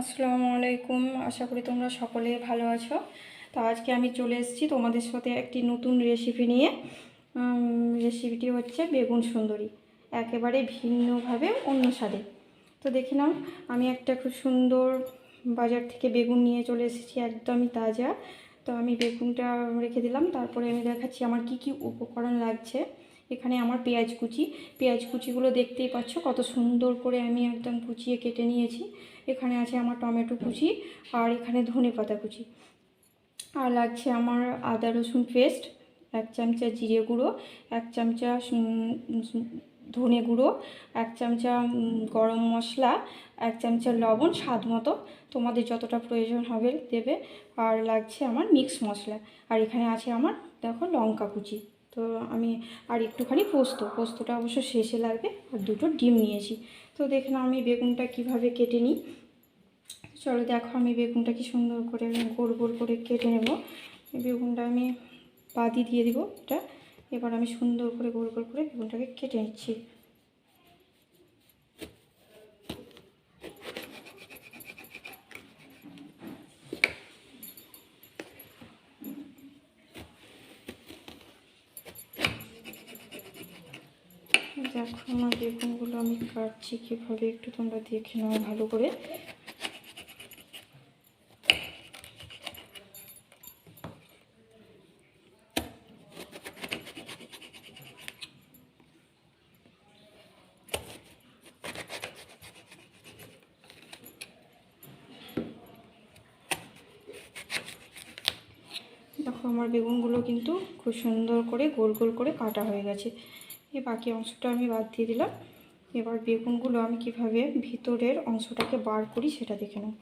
আসসালামু আলাইকুম। আশা করি তোমরা সকলে ভালো আছো। তো আজকে আমি চলে এসেছি তোমাদের সাথে একটি নতুন রেসিপি নিয়ে। রেসিপিটি হচ্ছে বেগুন সুন্দরী। একেবারে ভিন্নভাবে অন্য স্বাদে। তো দেখে নাও, আমি একটা খুব সুন্দর বাজার থেকে বেগুন নিয়ে চলে এসেছি, একদমই তাজা। তো আমি বেগুনটা রেখে দিলাম, তারপরে আমি দেখাচ্ছি আমার কি কি উপকরণ লাগছে। এখানে আমার পেঁয়াজ কুচি। পেঁয়াজ কুচিগুলো দেখতেই পাচ্ছ, কত সুন্দর করে আমি একদম কুচিয়ে কেটে নিয়েছি। এখানে আছে আমার টমেটো কুচি আর এখানে ধনে পাতা কুচি। আর লাগছে আমার আদা রসুন পেস্ট, এক চামচা জিরে গুঁড়ো, এক চামচা ধনে গুঁড়ো, এক চামচা গরম মশলা, এক চামচা লবণ স্বাদ মতো। তোমাদের যতটা প্রয়োজন হবে দেবে। আর লাগছে আমার মিক্স মশলা। আর এখানে আছে আমার, দেখো লঙ্কা কুচি। তো আমি আর একটুখানি পোস্ত। পোস্তটা অবশ্য শেষে লাগবে। আর দুটো ডিম নিয়েছি। তো দেখে নাও আমি বেগুনটা কীভাবে কেটে নিই। চলো দেখো আমি বেগুনটা কি সুন্দর করে গোল গোল করে কেটে নেব। বেগুনটা আমি বাদি দিয়ে দিব এটা। এবার আমি সুন্দর করে গোল গোল করে বেগুনটাকে কেটে নিচ্ছি। দেখো আমার বেগুনগুলো আমি কাটছি কীভাবে একটু তোমরা দেখে নাও ভালো করে দেখো আমার বেগুনগুলো কিন্তু খুব সুন্দর করে গোল গোল করে কাটা হয়ে গেছে। এই বাকি অংশটা আমি বাদ দিয়ে দিলাম। এবার বেগুনগুলো আমি কীভাবে ভিতরের অংশটাকে বার করি সেটা দেখে নাও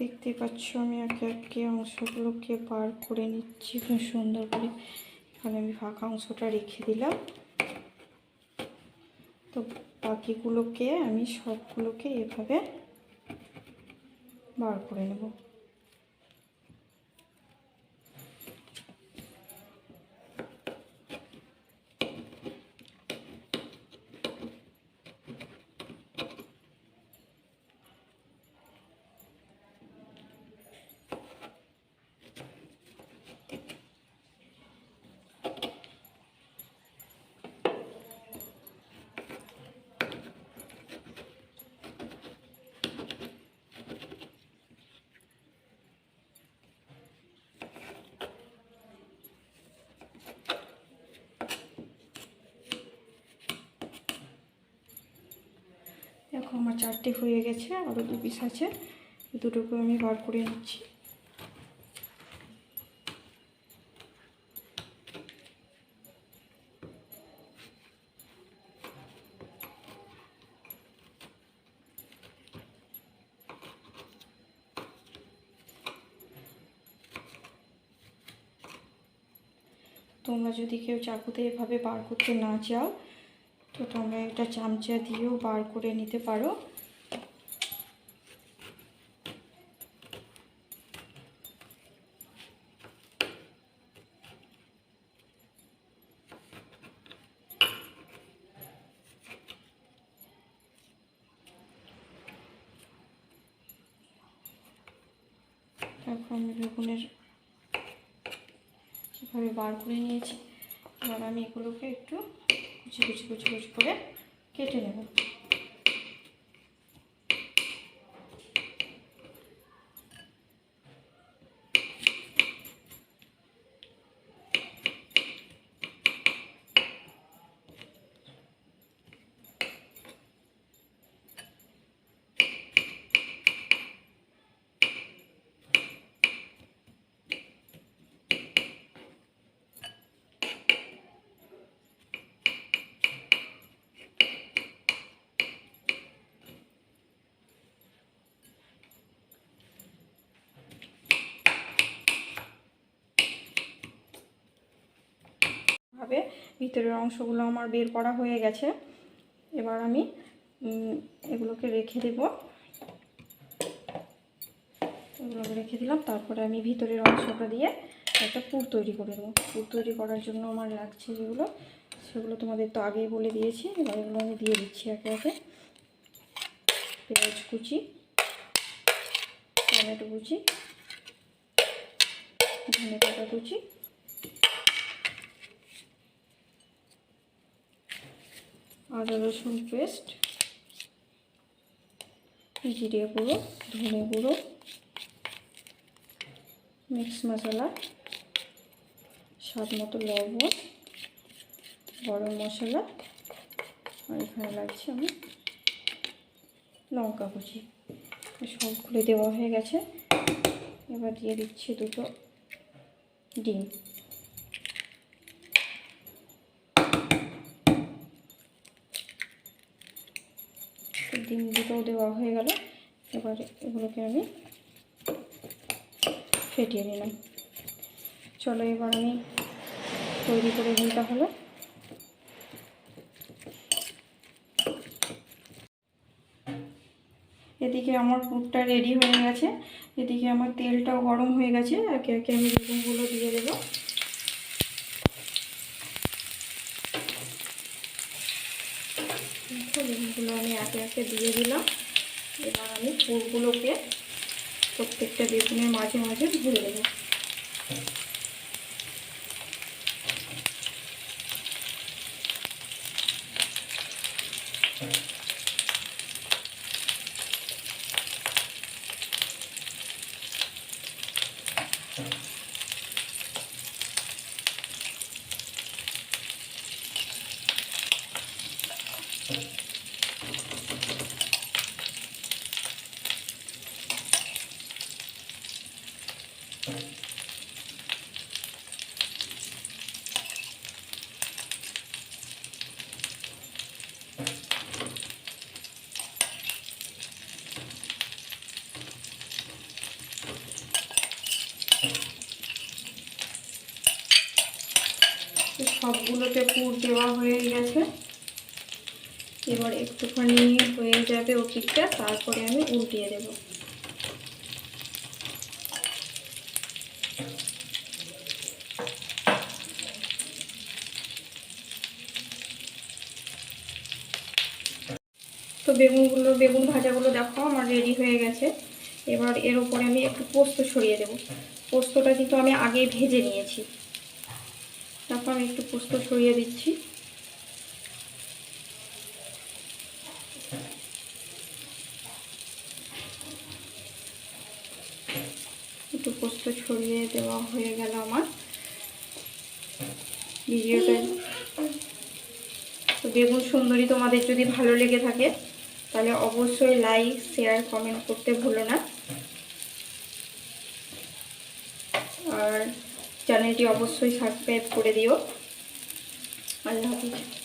দেখতে পাচ্ছ আমি একে একে অংশগুলোকে বার করে নিচ্ছি, খুব সুন্দর করে। এখানে আমি ফাঁকা অংশটা রেখে দিলাম। তো বাকিগুলোকে আমি সবগুলোকে এভাবে বার করে নেব। দেখো আমার চারটে হয়ে গেছে আরও দু পিস আছে। দুটোকে আমি বার করে নিচ্ছি। তোমরা যদি কেউ চাকুতে এভাবে বার করতে না চাও তো তোমরা এটা চামচা দিয়েও বার করে নিতে পারো। দেখো আমি বেগুনের বার করে নিয়েছি। এবার আমি এগুলোকে একটু কুচি কুচি কুচি কুচি করে কেটে নেব। ভিতরের অংশগুলো আমার বের করা হয়ে গেছে। এবার আমি এগুলোকে রেখে দেব। এগুলো রেখে দিলাম, তারপরে আমি ভিতরের অংশটা দিয়ে একটা পুর তৈরি করে দেবো পুর তৈরি করার জন্য আমার লাগছে যেগুলো, সেগুলো তোমাদের তো আগেই বলে দিয়েছি, এবার এগুলো আমি দিয়ে দিচ্ছি একে একে। পেঁয়াজ কুচি, টমেটো কুচি ধনে পাতা কুচি আদা রসুন পেস্ট, জিরে গুঁড়ো, ধনে গুঁড়ো, মিক্স মশলা, স্বাদ মতো লবণ, গরম মশলা, আর এখানে লাগছে আমি লঙ্কা কুচি। সব খুলে দেওয়া হয়ে গেছে। এবার দিয়ে দিচ্ছি দুটো ডিম। ডিম দুটোও দেওয়া হয়ে গেল। এবার এগুলোকে আমি ফেটিয়ে নিলাম। চলো এবার আমি তৈরি করে নিই তাহলে। এদিকে আমার পুরটা রেডি হয়ে গেছে। এদিকে আমার তেলটাও গরম হয়ে গেছে। একে একে আমি বেগুনগুলো দিয়ে দেবো। বেগুনগুলো আমি একে একে দিয়ে দিলাম। এবার আমি ফুলগুলোকে প্রত্যেকটা বেগুনের মাঝে মাঝে ভরে দেবো সবগুলোতে পুর দেওয়া হয়ে গেছে। এবার একটুখানি হয়ে যাবে ও ওপিকটা তারপরে আমি উল্টিয়ে দেবো। তো বেগুনগুলো, বেগুন ভাজাগুলো দেখো আমার রেডি হয়ে গেছে। এবার এর উপরে আমি একটু পোস্ত ছড়িয়ে দেবো। পোস্তটা কিন্তু আমি আগে ভেজে নিয়েছি। তারপর আমি একটু পোস্ত ছড়িয়ে দিচ্ছি। একটু পোস্ত ছড়িয়ে দেওয়া হয়ে গেল আমার। ভিডিওটা তো বেগুন সুন্দরী তোমাদের যদি ভালো লেগে থাকে, তাহলে অবশ্যই লাইক শেয়ার কমেন্ট করতে ভুলো না। আর চ্যানেলটি অবশ্যই সাবস্ক্রাইব করে দিও। আল্লাহ হাফিজ।